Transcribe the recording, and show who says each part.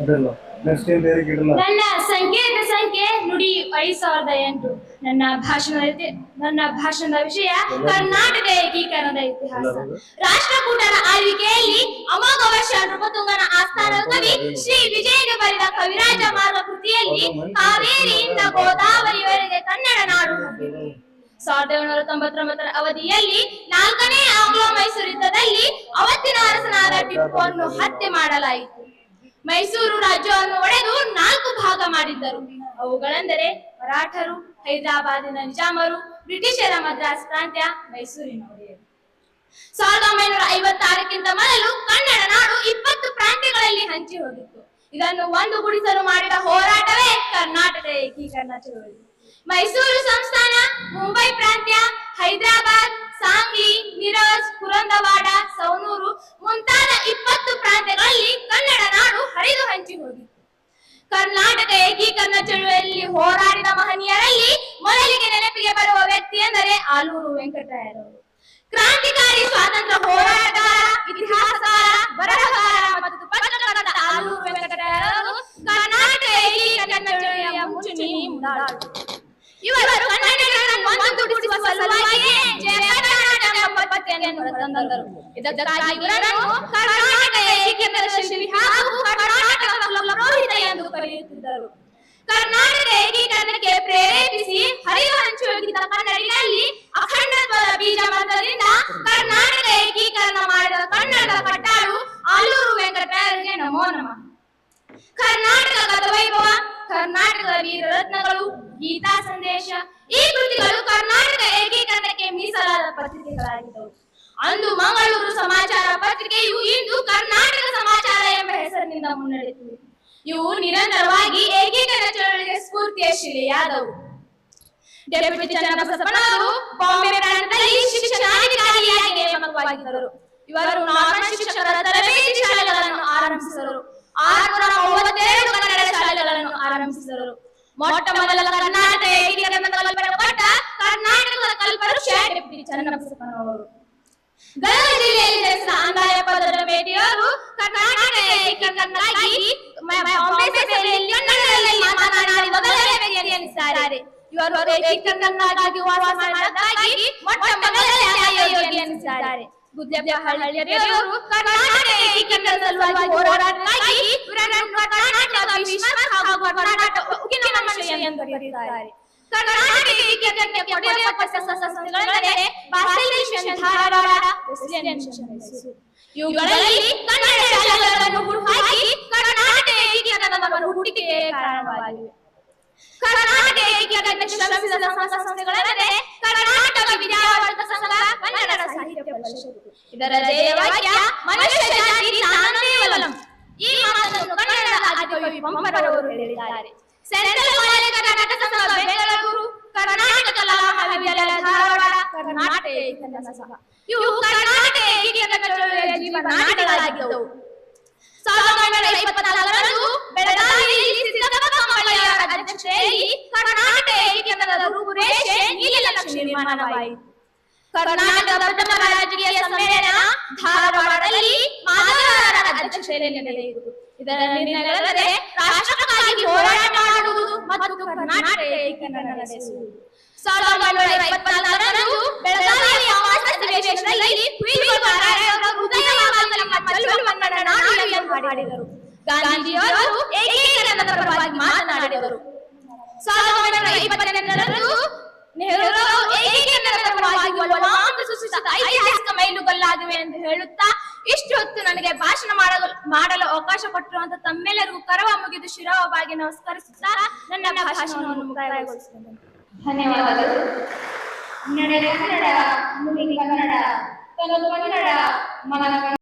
Speaker 1: ಅದಲ್ಲ. ನೆಕ್ಸ್ಟ್ ಏನ್ ಬೇರೆ ಗಿಡಲ್ಲ
Speaker 2: ನನ್ನ ಸಂಕೇತ ಸಂಖ್ಯೆ ನುಡಿ ಐದು ಸಾವಿರದ ಎಂಟು. ನನ್ನ ಭಾಷಣದ ನನ್ನ ಭಾಷಣದ ವಿಷಯ ಕರ್ನಾಟಕ ಏಕೀಕರಣದ ಇತಿಹಾಸ. ರಾಷ್ಟ್ರಕೂಟರ ಆಳ್ವಿಕೆಯಲ್ಲಿ ಅಮೋಘ ವರ್ಷ ನೃಪತುಂಗನ ಆಸ್ಥಾನ ಕವಿ ಶ್ರೀ ವಿಜಯನ ಬರೆದ ಕವಿರಾಜ ಮಾರ್ಗ ಕೃತಿಯಲ್ಲಿ ಕಾವೇರಿಯಿಂದ ಗೋದಾವರಿವರೆಗೆ ಕನ್ನಡ ನಾಡು. ಸಾವಿರದ ಏಳ್ನೂರ ತೊಂಬತ್ತೊಂಬತ್ತರ ಅವಧಿಯಲ್ಲಿ ನಾಲ್ಕನೇ ಆಂಗ್ಲೋ ಮೈಸೂರು ಯುದ್ಧದಲ್ಲಿ ಅವತ್ತಿನ ಅರಸನಾದ ಟಿಪ್ಪುವನ್ನು ಹತ್ಯೆ ಮಾಡಲಾಯಿತು. ಮೈಸೂರು ರಾಜ್ಯವನ್ನು ಒಡೆದು ನಾಲ್ಕು ಭಾಗ ಮಾಡಿದ್ದರು. ಅವುಗಳೆಂದರೆ ಮರಾಠರು, ಹೈದರಾಬಾದಿನ ನಿಜಾಮರು, ಬ್ರಿಟಿಷರ ಮದ್ರಾಸ್ ಪ್ರಾಂತ್ಯ ಮೈಸೂರಿನ ಸಾವಿರದ ಒಂಬೈನೂರ ಐವತ್ತಾರಕ್ಕಿಂತ ಮೊದಲು ಕನ್ನಡ ನಾಡು ಇಪ್ಪತ್ತು ಪ್ರಾಂತ್ಯಗಳಲ್ಲಿ ಹಂಚಿ ಹೋಗಿತ್ತು ಇದನ್ನು ಒಂದು ಗುಡಿಸಲು ಮಾಡಿದ ಚಳವಳಿ ಮೈಸೂರು ಸಂಸ್ಥಾನ, ಮುಂಬೈ ಪ್ರಾಂತ್ಯ, ಹೈದರಾಬಾದ್, ಸಾಂಗ್ಲಿ, ಮಿರಾಜ್, ಪುರಂದವಾಡ ಸೌನೂರು ಮುಂತಾದ ಇಪ್ಪತ್ತು ಪ್ರಾಂತ್ಯಗಳಲ್ಲಿ ಕನ್ನಡ ನಾಡು ಹರಿದು ಹಂಚಿ ಹೋಗಿತ್ತು. ಕರ್ನಾಟಕ ಏಕೀಕರಣ ಚಳುವಳಿಯಲ್ಲಿ ಹೋರಾಡಿದ ಮಹನೀಯರಲ್ಲಿ ಮೊದಲಿಗೆ ನೆನಪಿಗೆ ಬರುವ ವ್ಯಕ್ತಿ ಎಂದರೆ ಆಲೂರು ವೆಂಕಟರಾಯರವರು. ಕ್ರಾಂತಿಕಾರಿ ಸ್ವಾತಂತ್ರ್ಯ ಹೋರಾಟಗಾರ ಇತಿಹಾಸಕಾರ ಬರಹಗಾರ ಮತ್ತು ಪತ್ರಕರ್ತ ಆಲೂರು ವೆಂಕಟರಾಯರವರು ಕರ್ನಾಟಕ ಏಕೀಕರಣ ಚಳವಳಿಯ ಮುಂಚೂಣಿ ಮುಂದಾಳು ಇವರು ಕನ್ನಡಿಗರನ್ನು ಒಂದುಗೂಡಿಸುವ ಸಲುವಾಗಿಯೇ ಜಯ ಕರ್ನಾಟಕ ಎಂಬ ಪತ್ರಿಕೆಯನ್ನು ತಂದರು ಕರ್ನಾಟಕ ಕರ್ನಾಟಕದ ಎಂದು ಕರೆಯುತ್ತಿದ್ದರು. ಕರ್ನಾಟಕ ಏಕೀಕರಣಕ್ಕೆ ಪ್ರೇರೇಪಿಸಿ ಹರಿವು ಹಂಚಿ ಹೋಗಿದ್ದ ಕನ್ನಡಿಗರಲ್ಲಿ ಅಖಂಡತ್ವದ ಬೀಜ ಬಂದದಿಂದ ಕರ್ನಾಟಕ ಏಕೀಕರಣ ಮಾಡಿದ ಕನ್ನಡದ ಕಟ್ಟಾಳು ಆಲೂರು ವೆಂಕಟರಾಯರಿಗೆ ನಮೋ ನಮಃ. ಕರ್ನಾಟಕ ಗತವೈಭವ, ಕರ್ನಾಟಕದ ವೀರ ರತ್ನಗಳು ಗೀತಾ ಸಂದೇಶ, ಈ ಕೃತಿಗಳು ಕರ್ನಾಟಕ ಏಕೀಕರಣಕ್ಕೆ ಮೀಸಲಾದ ಪತ್ರಿಕೆಗಳಾಗಿದ್ದವು ಅಂದು ಮಂಗಳೂರು ಸಮಾಚಾರ ಪತ್ರಿಕೆಯು ಇಂದು ಕರ್ನಾಟಕ ಸಮಾಚಾರ ಎಂಬ ಹೆಸರಿನಿಂದ ಮುನ್ನಡೆಯಿತು ಇವು ನಿರಂತರವಾಗಿ ಏಕೀಕರಣ ಚಳವಳಿಗೆ ಸ್ಫೂರ್ತಿಯ ಶಿಲೆಯಾದವು. ಡೆಪ್ಯೂಟಿ ಚನ್ನಬಸಪ್ಪನವರು ಬಾಂಬೆ ಪ್ರಾಂತದಲ್ಲಿ ಶಿಕ್ಷಣಾಧಿಕಾರಿಯಾಗಿ ನೇಮಕವಾಗಿದ್ದರು. ಇವರು ಶಾಲೆಗಳನ್ನು ಆರಂಭಿಸಿದರು. ಆರುನೂರ ಮೂವತ್ತೆರಡು ಕನ್ನಡ ಶಾಲೆಗಳನ್ನು ಆರಂಭಿಸಿದರು. ಮೊಟ್ಟ ಮೊದಲ ಕರ್ನಾಟಕ ಏಕೀಕರಣ ಕರ್ನಾಟಕದ ಕಲ್ಪವೃಕ್ಷ ಡೆಪ್ಯೂಟಿ ಚನ್ನಬಸಪ್ಪನವರು ಗದಗ ಜಿಲ್ಲೆಯಲ್ಲಿ ಜನಿಸಿದ ಅಂದಾಯ ಪದರ ಬೇಟೆಯವರು ಕರ್ನಾಟಕ ಏಕೀಕರಣಕ್ಕಾಗಿ ಮ- ಬಾಂಬೆ ಸಭೆಯಲ್ಲಿ ಕನ್ನಡದಲ್ಲಿ ಮಾತನಾಡಿ ಮೊದಲ ವ್ಯಕ್ತಿ ಎನಿಸಿದ್ದಾರೆ ಇವರು ಏಕೀಕರಣಕ್ಕಾಗಿ ವಾಸ ಮಾಡಿದ್ದಕ್ಕಾಗಿ ಮೊಟ್ಟ ಮೊದಲ ನ್ಯಾಯಯೋಗಿ ಎನಿಸಿದ್ದಾರೆ ಗುದ್ದೆಪ್ಪ ಹಳ್ಳಿಯವರು ಕರ್ನಾಟಕ ಏಕೀಕರಣದ ಸಲುವಾಗಿ ಹೋರಾಟಕ್ಕಾಗಿ ಇವರನ್ನು ಕರ್ನಾಟಕ ವಿಶ್ವನಾಥ್ ಹಾಗೂ ಕರ್ನಾಟಕ ಉಕ್ಕಿನ ಮನುಷ್ಯ ಎಂದು ಕರೆಯುತ್ತಾರೆ Karnataka ಏಕೀಕರಣಕ್ಕೆ ಕೊಡೆಯಲ್ಪಟ್ಟ ಸಂಸ್ಥೆಗಳೆಂದರೆ Basel mission Dharwad mission Mysuru. ಇವುಗಳಲ್ಲಿ ಕನ್ನಡ ಕರ್ನಾಟಕ ಏಕೀಕರಣವನ್ನು ಕರ್ನಾಟಕ ಸಂಘ ಕನ್ನಡ ಸಾಹಿತ್ಯ ಪರಿಷತ್ತು. ಇದರ ಸಂಘ ಇವು ಕರ್ನಾಟಕ ಏಕೀಕರಣ ಚಳವಳಿಯ ಜೀವನಾಡಿಗಳಾಗಿದ್ದವು ಸಾವಿರದ ಬೆಳಗಾವಿಯಲ್ಲಿ ಸಿದ್ದಪ್ಪ ಕಂಬಳಿಯವರ ಅಧ್ಯಕ್ಷತೆಯಲ್ಲಿ ಕರ್ನಾಟಕ ಏಕೀಕರಣದ ರೂಪುರೇಷೆ ನೀಲನಕ್ಷೆ ನಿರ್ಮಾಣವಾಯಿತು. ಕರ್ನಾಟಕ ಪ್ರಥಮ ಸಮ್ಮೇಳನ ಧಾರವಾಡದಲ್ಲಿ ಮಾಧವರ ಅಧ್ಯಕ್ಷತೆಯಲ್ಲಿ ಇದರ ನಿರ್ಣಯಗಳೆಂದರೆ ರಾಷ್ಟ್ರಕ್ಕಾಗಿ ಹೋರಾಟ ಮಾಡುವುದು ಮತ್ತು ಕರ್ನಾಟಕ ಏಕೀಕರಣ ನಡೆಸುವುದು. ಸಾವಿರದ ಒಂಬೈನೂರ ಇಪ್ಪತ್ನಾಲ್ಕರಂದು ಬೆಳಗಾವಿಯ ಅಮಾವಾಸ್ಯ ಅಧಿವೇಶನದಲ್ಲಿ ಕುಯಿಲುಗಾರರ ಹೃದಯವಾಗಿ ನಮ್ಮ ಚಳುವಳಿಯನ್ನು ನಾಡು ಎಂದು ಹಾಡಿದರು ಗಾಂಧಿಯವರು ಏಕೀಕರಣದ ಪರವಾಗಿ ಮಾತನಾಡಿದರು ಸಾವಿರದ ಒಂಬೈನೂರ ಇಪ್ಪತ್ತೆಂಟರಂದು ನೆಹರು ಏಕೀಕರಣದ ಪರವಾಗಿ ಒಳವಾಂತ ಸೂಚಿಸಿದ ಐತಿಹಾಸಿಕ ಮೈಲುಗಲ್ಲಾಗಿವೆ ಎಂದು ಹೇಳುತ್ತಾ ಇಷ್ಟು ಹೊತ್ತು ನನಗೆ ಭಾಷಣ ಮಾಡಲು ಮಾಡಲು ಅವಕಾಶ ಕೊಟ್ಟಿರುವಂತ ತಮ್ಮೆಲ್ಲರಿಗೂ ಕರವ ಮುಗಿದು ಶಿರವಾಗಿ ನಮಸ್ಕರಿಸುತ್ತಾ ನನ್ನ ಭಾಷಣವನ್ನು ಮುಕ್ತಾಯಗೊಳಿಸುತ್ತೇನೆ ಧನ್ಯವಾದಗಳು
Speaker 3: ಕನ್ನಡ ಕನ್ನಡ ನುಡಿ ಕನ್ನಡ ತನು ಕನ್ನಡ ಮನ